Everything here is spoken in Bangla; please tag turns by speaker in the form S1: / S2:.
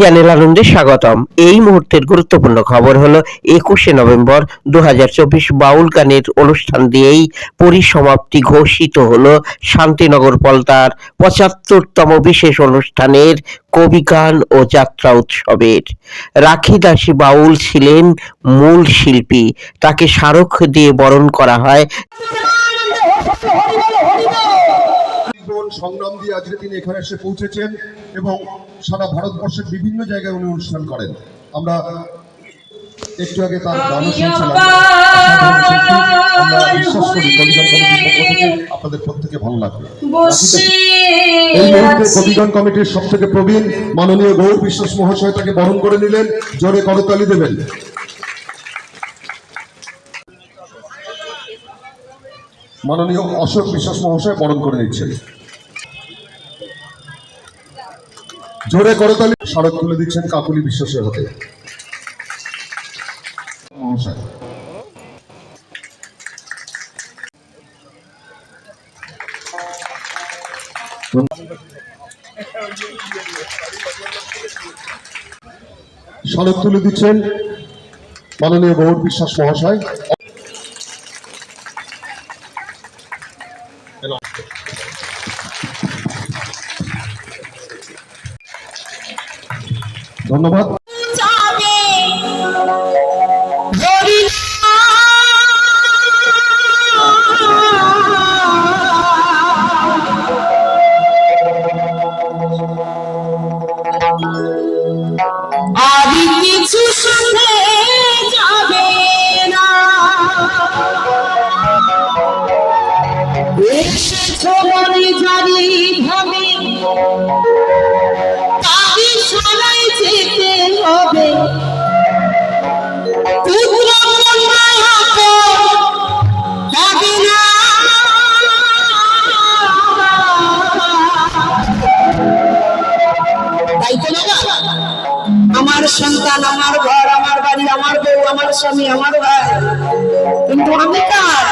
S1: চ্যানেল আনন্দে স্বাগতম। এই মুহূর্তের গুরুত্বপূর্ণ খবর হলো, একুশে নভেম্বর দু হাজার চব্বিশ বাউল গানের অনুষ্ঠান দিয়েই পরিসমাপ্তি ঘোষিত হলো শান্তিনগর পলতার পঁচাত্তরতম বিশেষ অনুষ্ঠানের কবি গান ও যাত্রা উৎসবের। রাখি দাসী বাউল ছিলেন মূল শিল্পী, তাকে স্মারক দিয়ে বরণ করা হয়।
S2: সংগ্রাম দিয়ে আজকে তিনি এখানে এসে পৌঁছেছেন এবং সারা ভারতবর্ষের বিভিন্ন জায়গায় উনি অনুষ্ঠান করেন। আমরা একটু আগে তার গান শুনছিলাম। আমরা বিশ্বাস করি কবিগান কমিটির পক্ষ থেকে আপনাদের প্রত্যেকে ভালো লাগবে। এই মুহূর্তে কবিগান কমিটির সব থেকে প্রবীণ মাননীয় গৌর বিশ্বাস মহাশয় তাকে বরণ করে নিলেন। জোরে করতালি দেবেন। মাননীয় অশোক বিশ্বাস মহাশয় বরণ করে নিচ্ছেন। জোরে করতালি। স্মারক তুলে দিচ্ছেন কাকুলি বিশ্বাসের হাতে। মহাশয়। স্মারক তুলে দিচ্ছেন মাননীয় গৌর বিশ্বাস মহাশয়। ধন্যবাদ।
S3: এসেছ আমার সন্তান, আমার ঘর, আমার বাড়ি, আমার বউ, আমার স্বামী, আমার ভাই। কিন্তু আমি কার?